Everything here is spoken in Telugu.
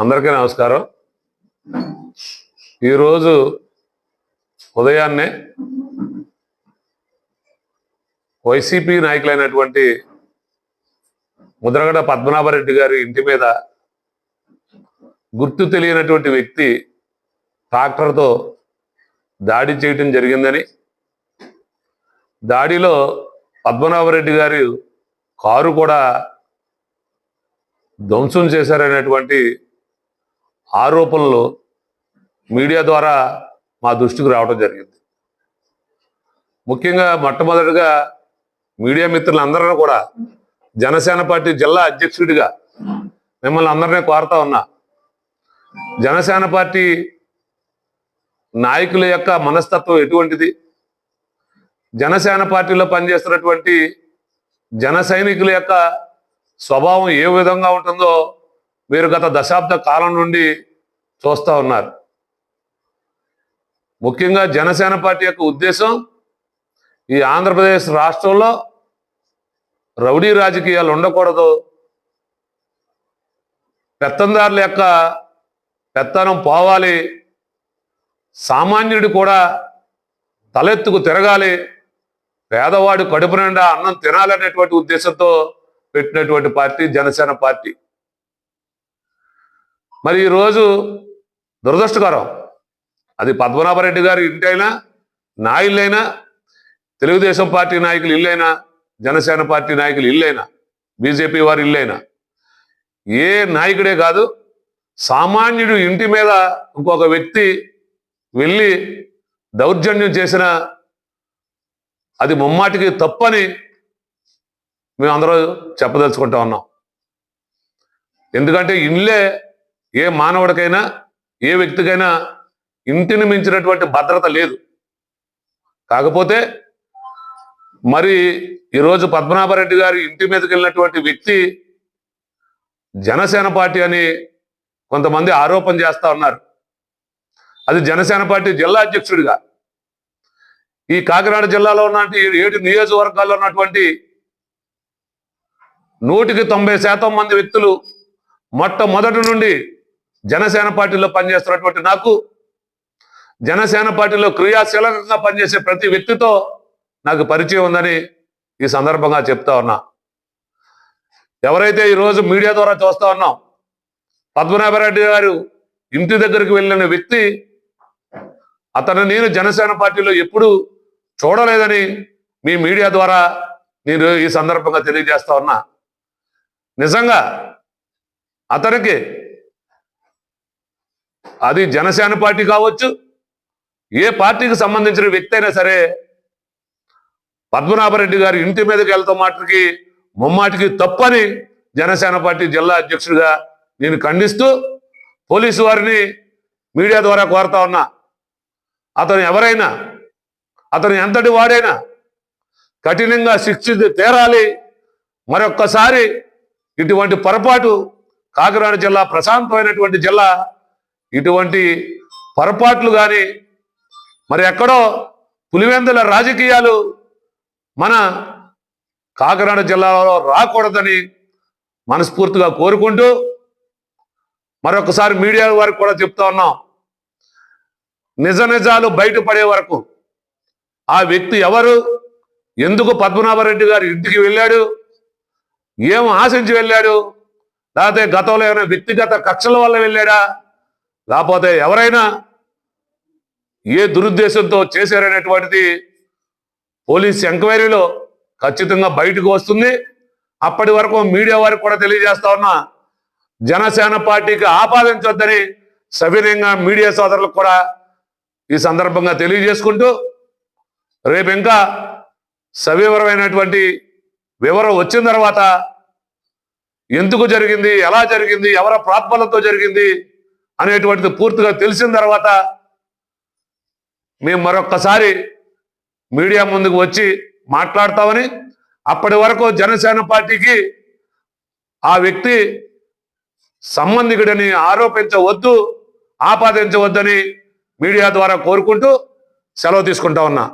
అందరికీ నమస్కారం. ఈరోజు ఉదయాన్నే వైసీపీ నాయకులైనటువంటి ముద్రగడ పద్మనాభరెడ్డి గారి ఇంటి మీద గుర్తు తెలియనటువంటి వ్యక్తి ట్రాక్టర్తో దాడి చేయటం జరిగిందని దాడిలో పద్మనాభరెడ్డి గారి కారు కూడా ధ్వంసం చేశారనేటువంటి ఆరోపణలు మీడియా ద్వారా మా దృష్టికి రావడం జరిగింది. ముఖ్యంగా మొట్టమొదటిగా మీడియా మిత్రులందరూ కూడా జనసేన పార్టీ జిల్లా అధ్యక్షుడిగా మిమ్మల్ని అందరినీ కోరుతా ఉన్నా జనసేన పార్టీ నాయకుల యొక్క మనస్తత్వం ఎటువంటిది? జనసేన పార్టీలో పనిచేస్తున్నటువంటి జన సైనికుల యొక్క స్వభావం ఏ విధంగా ఉంటుందో మీరు గత దశాబ్ద కాలం నుండి చూస్తూ ఉన్నారు. ముఖ్యంగా జనసేన పార్టీ యొక్క ఉద్దేశం ఈ ఆంధ్రప్రదేశ్ రాష్ట్రంలో రౌడీ రాజకీయాలు ఉండకూడదు. పెత్తందారుల యొక్క పెత్తనం పోవాలి. సామాన్యుడు కూడా తలెత్తుకు తిరగాలి. పేదవాడు కడుపు నిండా అన్నం తినాలనేటువంటి ఉద్దేశంతో పెట్టినటువంటి పార్టీ జనసేన పార్టీ. మరి ఈరోజు దురదృష్టకరం. అది పద్మనాభరెడ్డి గారి ఇంటైనా నా ఇల్లైనా తెలుగుదేశం పార్టీ నాయకులు ఇల్లైనా జనసేన పార్టీ నాయకులు ఇల్లైనా బీజేపీ వారి ఇల్లైనా ఏ నాయకుడే కాదు సామాన్యుడు ఇంటి మీద ఇంకొక వ్యక్తి వెళ్ళి దౌర్జన్యం చేసిన అది ముమ్మాటికి తప్పని మేము అందరూ చెప్పదలుచుకుంటా ఉన్నాం. ఎందుకంటే ఇల్లే ఏ మానవుడికైనా ఏ వ్యక్తికైనా ఇంటిని మించినటువంటి భద్రత లేదు. కాకపోతే మరి ఈరోజు పద్మనాభరెడ్డి గారి ఇంటి మీదకి వెళ్ళినటువంటి వ్యక్తి జనసేన పార్టీ అని కొంతమంది ఆరోపణ చేస్తా ఉన్నారు. అది జనసేన పార్టీ జిల్లా అధ్యక్షుడిగా. ఈ కాకినాడ జిల్లాలో ఉన్నటువంటి ఏడు నియోజకవర్గాల్లో ఉన్నటువంటి నూటికి తొంభై శాతం మంది వ్యక్తులు మొట్టమొదటి నుండి జనసేన పార్టీలో పనిచేస్తున్నటువంటి నాకు జనసేన పార్టీలో క్రియాశీలకంగా పనిచేసే ప్రతి వ్యక్తితో నాకు పరిచయం ఉందని ఈ సందర్భంగా చెప్తా ఉన్నా. ఎవరైతే ఈరోజు మీడియా ద్వారా చూస్తా ఉన్నాం పద్మనాభరెడ్డి గారు ఇంటి దగ్గరికి వెళ్ళిన వ్యక్తి అతను నేను జనసేన పార్టీలో ఎప్పుడు చూడలేదని మీ మీడియా ద్వారా నేను ఈ సందర్భంగా తెలియజేస్తా ఉన్నా. నిజంగా అతనికి అది జనసేన పార్టీ కావచ్చు ఏ పార్టీకి సంబంధించిన వ్యక్తి అయినా సరే పద్మనాభరెడ్డి గారి ఇంటి మీదకి వెళ్తా మాటకి ముమ్మాటికి తప్పని జనసేన పార్టీ జిల్లా అధ్యక్షుడిగా నేను ఖండిస్తూ పోలీసు వారిని మీడియా ద్వారా కోరుతా ఉన్నా. అతను ఎవరైనా అతను ఎంతటి వాడైనా కఠినంగా శిక్షించి తీరాలి. మరొక్కసారి ఇటువంటి పొరపాటు కాకినాడ జిల్లా ప్రశాంతమైనటువంటి జిల్లా ఇటువంటి పొరపాట్లు కానీ మరి ఎక్కడో పులివెందుల రాజకీయాలు మన కాకినాడ జిల్లాలో రాకూడదని మనస్ఫూర్తిగా కోరుకుంటూ మరొకసారి మీడియా వారికి కూడా చెప్తా ఉన్నాం. నిజ నిజాలు బయటపడే వరకు ఆ వ్యక్తి ఎవరు? ఎందుకు పద్మనాభరెడ్డి గారి ఇంటికి వెళ్ళాడు? ఏం ఆశించి వెళ్ళాడు? లేకపోతే గతంలో ఏమైనా వ్యక్తిగత కక్షల వల్ల వెళ్ళాడా? లేకపోతే ఎవరైనా ఏ దురుద్దేశంతో చేశారనేటువంటిది పోలీస్ ఎంక్వైరీలో ఖచ్చితంగా బయటకు వస్తుంది. అప్పటి వరకు మీడియా వారికి కూడా తెలియజేస్తా ఉన్నా జనసేన పార్టీకి ఆపాదించొద్దని సవినయంగా మీడియా సోదరులకు కూడా ఈ సందర్భంగా తెలియజేసుకుంటూ రేపు ఇంకా సవివరమైనటువంటి వివరం వచ్చిన తర్వాత ఎందుకు జరిగింది ఎలా జరిగింది ఎవరి ప్రాత్మలతో జరిగింది అనేటువంటిది పూర్తిగా తెలిసిన తర్వాత మేము మరొక్కసారి మీడియా ముందుకు వచ్చి మాట్లాడతామని అప్పటి వరకు జనసేన పార్టీకి ఆ వ్యక్తి సంబంధికుడని ఆరోపించవద్దు ఆపాదించవద్దని మీడియా ద్వారా కోరుకుంటూ సెలవు తీసుకుంటా ఉన్నా.